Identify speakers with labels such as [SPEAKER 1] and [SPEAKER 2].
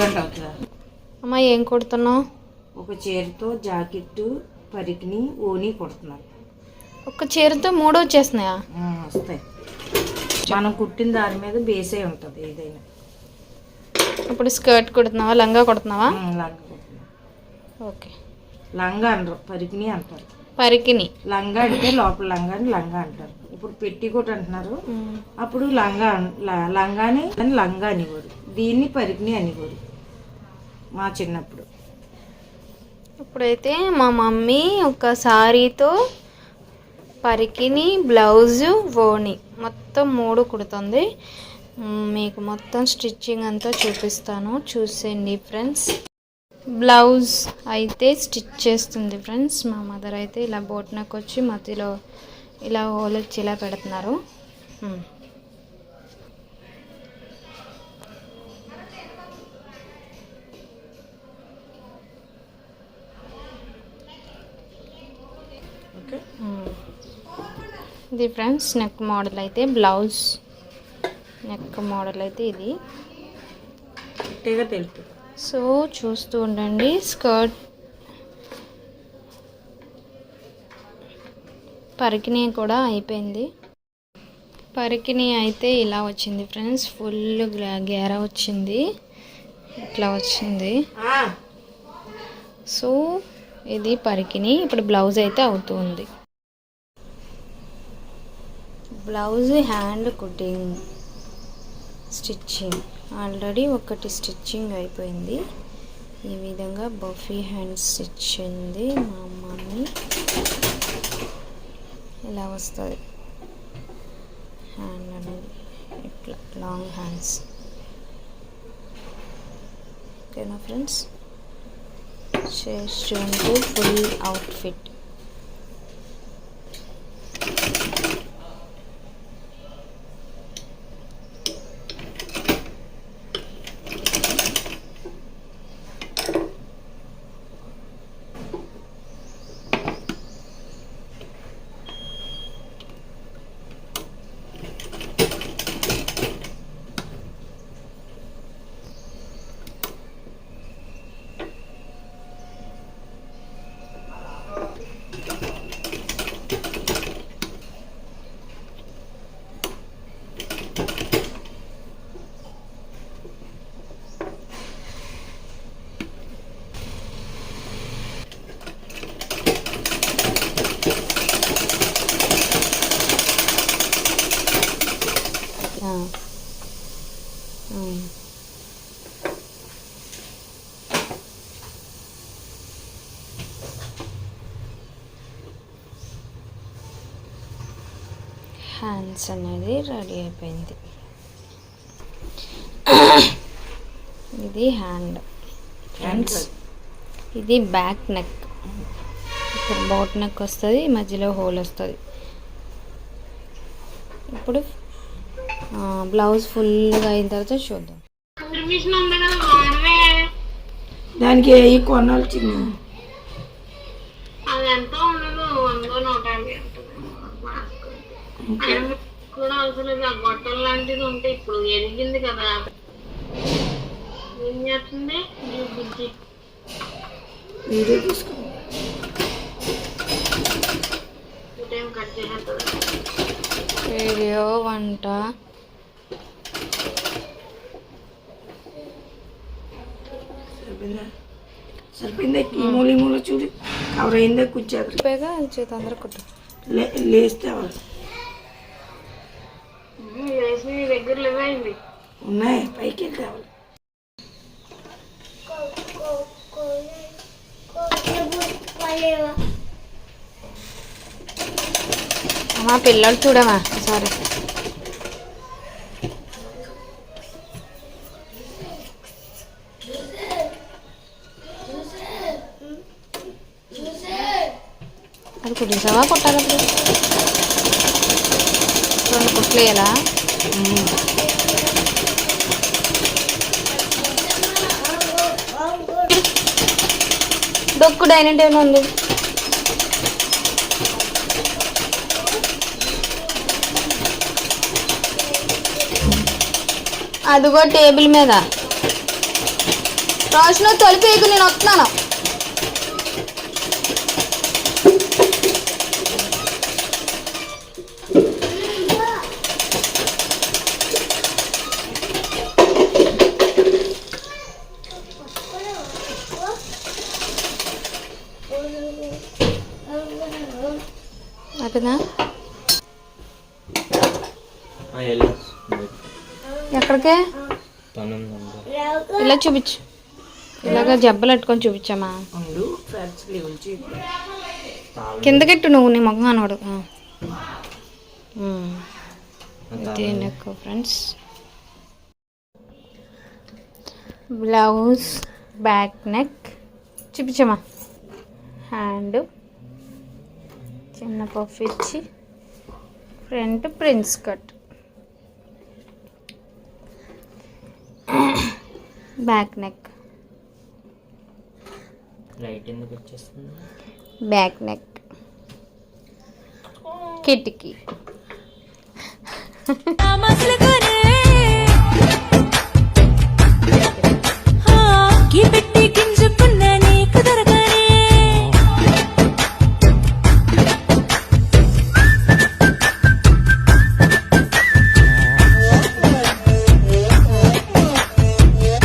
[SPEAKER 1] గంట అవుతుందా?
[SPEAKER 2] అమ్మ ఏం కుడుతున్నావు?
[SPEAKER 1] ఒక చీరతో జాకెట్టు పరికిని ఓని కుడుతున్నారు.
[SPEAKER 2] ఒక్క చీరతో మూడు వచ్చేస్తున్నాయా?
[SPEAKER 1] వస్తాయి. మనం కుట్టిన దాని మీద బేసే ఉంటుంది ఏదైనా.
[SPEAKER 2] ఇప్పుడు స్కర్ట్ కుడుతున్నావా లంగా కుడుతున్నావా?
[SPEAKER 1] లంగా కుడుతున్నాం.
[SPEAKER 2] ఓకే.
[SPEAKER 1] లంగా అనరు పరికిని అంటారు.
[SPEAKER 2] పరికిని
[SPEAKER 1] లంగా అంటే లోపల లంగా అని లంగా అంటారు. ఇప్పుడు పెట్టికోట్ అంటున్నారు. అప్పుడు లంగా లంగాని అని లంగా అనేవారు దీన్ని పరికిని అనేవారు మా చిన్నప్పుడు.
[SPEAKER 2] ఇప్పుడైతే మా మమ్మీ ఒక సారీతో పరికిని బ్లౌజు ఓణి మొత్తం మూడు కుడుతుంది. మీకు మొత్తం స్టిచ్చింగ్ అంతా చూపిస్తాను. చూసేయండి ఫ్రెండ్స్. బ్లౌజ్ అయితే స్టిచ్ చేస్తుంది ఫ్రెండ్స్. మా మదర్ అయితే ఇలా బోట్ వచ్చి మధ్యలో ఇలా హోల్ ఇలా పెడుతున్నారు. ఇది ఫ్రెండ్స్ నెక్ మోడల్ అయితే బ్లౌజ్ నెక్ మోడల్ అయితే ఇది. సో చూస్తూ ఉండండి స్కర్ట్ పరికిణి కూడా అయిపోయింది. పరికిణి అయితే ఇలా వచ్చింది ఫ్రెండ్స్ ఫుల్ గేరా వచ్చింది. ఇట్లా వచ్చింది. సో ఇది పరికిని ఇప్పుడు బ్లౌజ్ అయితే అవుతుంది blouse hand cutting stitching. Already ఒకటి స్టిచ్చింగ్ అయిపోయింది. ఈ విధంగా బఫీ హ్యాండ్స్ ఇచ్చింది మా మమ్మీ ఇలా వస్తుంది? హ్యాండ్ అనేది ఇట్లా లాంగ్ హ్యాండ్స్. ఓకేనా ఫ్రెండ్స్? చేస్తుంటే ఫుల్ అవుట్ఫిట్. హ్యాండ్స్ అనేది రెడీ అయిపోయింది. ఇది హ్యాండ్ ఫ్రెండ్స్ ఇది బ్యాక్ నెక్ ఇక్కడ బోట్ నెక్ వస్తుంది మధ్యలో హోల్ వస్తుంది. ఇప్పుడు బ్లౌజ్ ఫుల్గా అయిన తర్వాత చూద్దాం.
[SPEAKER 1] దానికి చిన్న?
[SPEAKER 3] అది ఎంతో కూడా అవసరం లేదు. ఆ గొట్టం లాంటిది ఉంటే ఇప్పుడు ఎదిగింది కదా. ఏం చేస్తుంది? బుజ్జి.
[SPEAKER 1] వీడియో తీసుకో.
[SPEAKER 2] వీడియో వంట.
[SPEAKER 1] సరిపోయిందా? సరిపోయిందా? ఈ మూల ఈ మూల చూడు. కవర్ అయిందా? కూర్చోదు
[SPEAKER 2] అందరూ కుట్టు.
[SPEAKER 1] లే లేస్తే ఉన్నాయి పైకి వెళ్ళి తేవాలి
[SPEAKER 2] అమ్మా పిల్లలు చూడమా సారీ. అది కుట్టించావా కొట్టాలి రెండు కుట్లు వేయాలా? డొక్కు డైనింగ్ టేబుల్ ఉంది. అదిగో టేబుల్ మీద. రోషను తొలిపేకు నేను వస్తున్నాను. అయిపోయిందా ఎక్కడికే? ఇలా చూపించు. ఇలాగ జబ్బలు పెట్టుకొని చూపించమ్మా.
[SPEAKER 1] ఉండు ఫ్రెండ్స్ లీవులు చూపి
[SPEAKER 2] కిందకెట్టు నువ్వు నీ అనోడు ఇది neck friends. Blouse back neck. చూపించమ్మా. Hand. చిన్న పఫ్ ఇచ్చి front prince cut. Back neck.
[SPEAKER 4] Light ఎందుకు వచ్చేస్తుంది?
[SPEAKER 2] Back neck. కిటికీ.